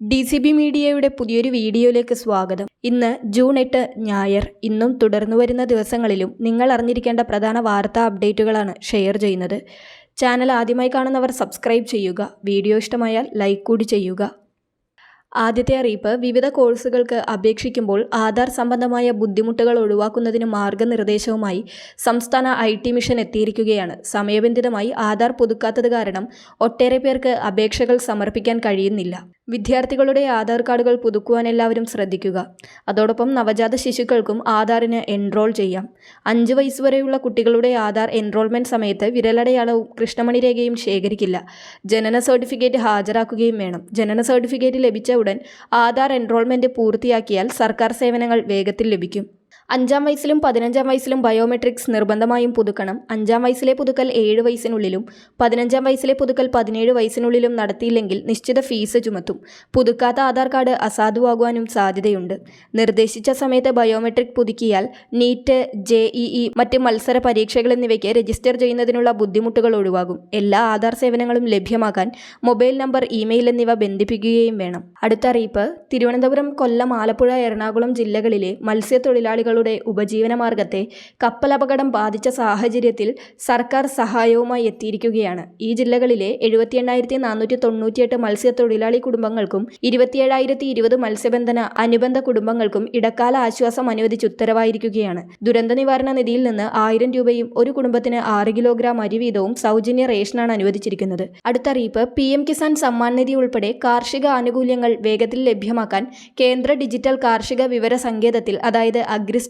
D C B മീഡിയയുടെ പുതിയൊരു വീഡിയോയിലേക്ക് സ്വാഗതം. ഇന്ന് ജൂൺ എട്ട് ഞായർ. ഇന്നും തുടർന്നു വരുന്ന ദിവസങ്ങളിലും നിങ്ങൾ അറിഞ്ഞിരിക്കേണ്ട പ്രധാന വാർത്താ അപ്ഡേറ്റുകളാണ് ഷെയർ ചെയ്യുന്നത്. ചാനൽ ആദ്യമായി കാണുന്നവർ സബ്സ്ക്രൈബ് ചെയ്യുക വീഡിയോ ഇഷ്ടമായാൽ ലൈക്ക് കൂടി ചെയ്യുക. ആദ്യത്തെ അറിയിപ്പ് വിവിധ കോഴ്സുകൾക്ക് അപേക്ഷിക്കുമ്പോൾ ആധാർ സംബന്ധമായ ബുദ്ധിമുട്ടുകൾ ഒഴിവാക്കുന്നതിന് മാർഗനിർദ്ദേശവുമായി സംസ്ഥാന ഐ ടി മിഷൻ എത്തിയിരിക്കുകയാണ്. സമയബന്ധിതമായി ആധാർ പുതുക്കാത്തത് കാരണം ഒട്ടേറെ പേർക്ക് അപേക്ഷകൾ സമർപ്പിക്കാൻ കഴിയുന്നില്ല. വിദ്യാർത്ഥികളുടെ ആധാർ കാർഡുകൾ പുതുക്കുവാൻ എല്ലാവരും ശ്രദ്ധിക്കുക. അതോടൊപ്പം നവജാത ശിശുക്കൾക്കും ആധാറിന് എൻറോൾ ചെയ്യാം. അഞ്ച് വയസ്സ് വരെയുള്ള കുട്ടികളുടെ ആധാർ എൻറോൾമെന്റ് സമയത്ത് വിരലടയാളവും കൃഷ്ണമണി രേഖയും ശേഖരിക്കില്ല. ജനന സർട്ടിഫിക്കറ്റ് ഹാജരാക്കുകയും വേണം. ജനന സർട്ടിഫിക്കറ്റ് ലഭിച്ച ഉടൻ ആധാർ എൻറോൾമെന്റ് പൂർത്തിയാക്കിയാൽ സർക്കാർ സേവനങ്ങൾ വേഗത്തിൽ ലഭിക്കും. അഞ്ചാം വയസ്സിലും പതിനഞ്ചാം വയസ്സിലും ബയോമെട്രിക്സ് നിർബന്ധമായും പുതുക്കണം. അഞ്ചാം വയസ്സിലെ പുതുക്കൽ ഏഴ് വയസ്സിനുള്ളിലും പതിനഞ്ചാം വയസ്സിലെ പുതുക്കൽ പതിനേഴ് വയസ്സിനുള്ളിലും നടത്തിയില്ലെങ്കിൽ നിശ്ചിത ഫീസ് ചുമത്തും. പുതുക്കാത്ത ആധാർ കാർഡ് അസാധുവാകുവാനും സാധ്യതയുണ്ട്. നിർദ്ദേശിച്ച സമയത്ത് ബയോമെട്രിക് പുതുക്കിയാൽ നീറ്റ് ജെ ഇ മറ്റ് മത്സര പരീക്ഷകൾ എന്നിവയ്ക്ക് രജിസ്റ്റർ ചെയ്യുന്നതിനുള്ള ബുദ്ധിമുട്ടുകൾ ഒഴിവാകും. എല്ലാ ആധാർ സേവനങ്ങളും ലഭ്യമാക്കാൻ മൊബൈൽ നമ്പർ ഇമെയിൽ എന്നിവ ബന്ധിപ്പിക്കുകയും വേണം. അടുത്ത അറിയിപ്പ് തിരുവനന്തപുരം കൊല്ലം ആലപ്പുഴ എറണാകുളം ജില്ലകളിലെ മത്സ്യത്തൊഴിലാളികളുടെ ഉപജീവന മാർഗത്തെ കപ്പലപകടം ബാധിച്ച സാഹചര്യത്തിൽ സർക്കാർ സഹായവുമായി എത്തിയിരിക്കുകയാണ്. ഈ ജില്ലകളിലെ എഴുപത്തി എണ്ണായിരത്തി നാനൂറ്റി തൊണ്ണൂറ്റിയെട്ട് മത്സ്യത്തൊഴിലാളി കുടുംബങ്ങൾക്കും ഇരുപത്തിയേഴായിരത്തി ഇരുപത് മത്സ്യബന്ധന അനുബന്ധ കുടുംബങ്ങൾക്കും ഇടക്കാല ആശ്വാസം അനുവദിച്ച് ഉത്തരവായിരിക്കുകയാണ്. ദുരന്ത നിവാരണ നിധിയിൽ നിന്ന് ആയിരം രൂപയും ഒരു കുടുംബത്തിന് ആറ് കിലോഗ്രാം അരി വീതവും സൗജന്യ റേഷനാണ് അനുവദിച്ചിരിക്കുന്നത്. അടുത്ത അറിയിപ്പ് പി എം കിസാൻ സമ്മാൻ നിധി ഉൾപ്പെടെ കാർഷിക ആനുകൂല്യങ്ങൾ വേഗത്തിൽ ലഭ്യമാക്കാൻ കേന്ദ്ര ഡിജിറ്റൽ കാർഷിക വിവര സങ്കേതത്തിൽ അതായത്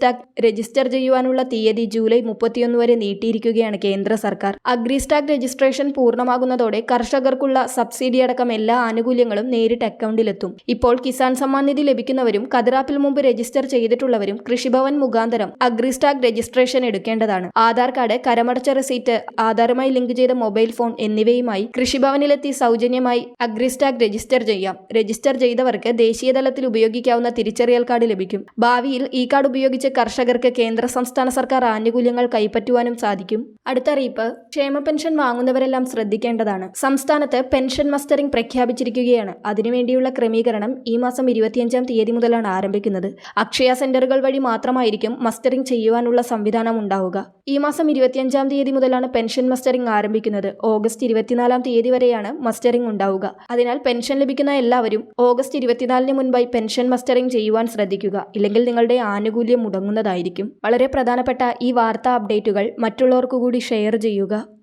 അഗ്രിസ്റ്റാക് രജിസ്റ്റർ ചെയ്യുവാനുള്ള തീയതി ജൂലൈ മുപ്പത്തിയൊന്ന് വരെ നീട്ടിയിരിക്കുകയാണ് കേന്ദ്ര സർക്കാർ. അഗ്രിസ്റ്റാക് രജിസ്ട്രേഷൻ പൂർണമാകുന്നതോടെ കർഷകർക്കുള്ള സബ്സിഡി അടക്കം എല്ലാ ആനുകൂല്യങ്ങളും നേരിട്ട് അക്കൗണ്ടിലെത്തും. ഇപ്പോൾ കിസാൻ സമ്മാൻ നിധി ലഭിക്കുന്നവരും കതിറാപ്പിൽ മുമ്പ് രജിസ്റ്റർ ചെയ്തിട്ടുള്ളവരും കൃഷിഭവൻ മുഖാന്തരം അഗ്രിസ്റ്റാക് രജിസ്ട്രേഷൻ എടുക്കേണ്ടതാണ്. ആധാർ കാർഡ് കരമടച്ച റെസീറ്റ് ആധാറുമായി ലിങ്ക് ചെയ്ത മൊബൈൽ ഫോൺ എന്നിവയുമായി കൃഷിഭവനിലെത്തി സൗജന്യമായി അഗ്രിസ്റ്റാക് രജിസ്റ്റർ ചെയ്യാം. രജിസ്റ്റർ ചെയ്തവർക്ക് ദേശീയതലത്തിൽ ഉപയോഗിക്കാവുന്ന തിരിച്ചറിയൽ കാർഡ് ലഭിക്കും. ഭാവിയിൽ ഈ കാർഡ് ഉപയോഗിച്ച് കർഷകർക്ക് കേന്ദ്ര സംസ്ഥാന സർക്കാർ ആനുകൂല്യങ്ങൾ കൈപ്പറ്റുവാനും സാധിക്കും. അടുത്ത അറിയിപ്പ് ക്ഷേമ പെൻഷൻ വാങ്ങുന്നവരെല്ലാം ശ്രദ്ധിക്കേണ്ടതാണ്. സംസ്ഥാനത്ത് പെൻഷൻ മസ്റ്ററിംഗ് പ്രഖ്യാപിച്ചിരിക്കുകയാണ്. അതിനുവേണ്ടിയുള്ള ക്രമീകരണം ഈ മാസം ഇരുപത്തിയഞ്ചാം തീയതി മുതലാണ് ആരംഭിക്കുന്നത്. അക്ഷയ സെന്ററുകൾ വഴി മാത്രമായിരിക്കും മസ്റ്ററിംഗ് ചെയ്യുവാനുള്ള സംവിധാനം ഉണ്ടാവുക. ഈ മാസം ഇരുപത്തിയഞ്ചാം തീയതി മുതലാണ് പെൻഷൻ മസ്റ്ററിംഗ് ആരംഭിക്കുന്നത്. ഓഗസ്റ്റ് ഇരുപത്തിനാലാം തീയതി വരെയാണ് മസ്റ്ററിംഗ് ഉണ്ടാവുക. അതിനാൽ പെൻഷൻ ലഭിക്കുന്ന എല്ലാവരും ഓഗസ്റ്റ് ഇരുപത്തിനാലിന് മുൻപായി പെൻഷൻ മസ്റ്ററിംഗ് ചെയ്യുവാൻ ശ്രദ്ധിക്കുക. ഇല്ലെങ്കിൽ നിങ്ങളുടെ ആനുകൂല്യം മുടങ്ങുന്നതായിരിക്കും. വളരെ പ്രധാനപ്പെട്ട ഈ വാർത്താ അപ്ഡേറ്റുകൾ മറ്റുള്ളവർക്കു കൂടി ഷെയർ ചെയ്യുക.